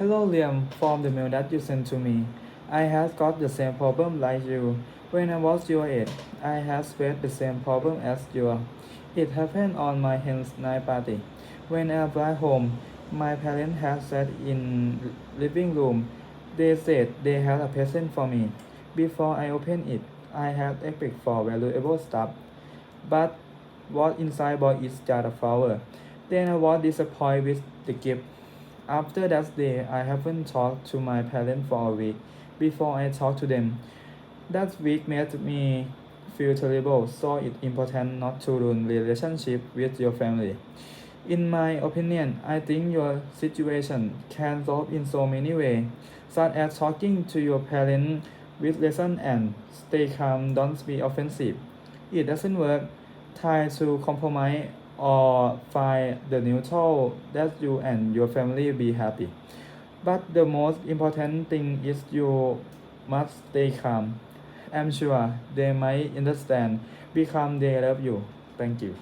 Hello Liam, from the mail that you sent to me. I have got the same problem like you. When I was your age, I have faced the same problem as you. It happened on my hen's night party. When I arrived home, my parents had sat in living room. They said they had a present for me. Before I opened it, I had expected for valuable stuff. But what inside was is just a flower. Then I was disappointed with the gift. After that day, I haven't talked to my parents for a week before I talk to them. That week made me feel terrible, so it's important not to ruin relationship with your family. In my opinion, I think your situation can solve in so many ways, such as talking to your parents with lesson and stay calm, don't be offensive. It doesn't work, try to compromise or find the neutral that you and your family be happy. But the most important thing is you must stay calm. I'm sure they might understand because they love you. Thank you.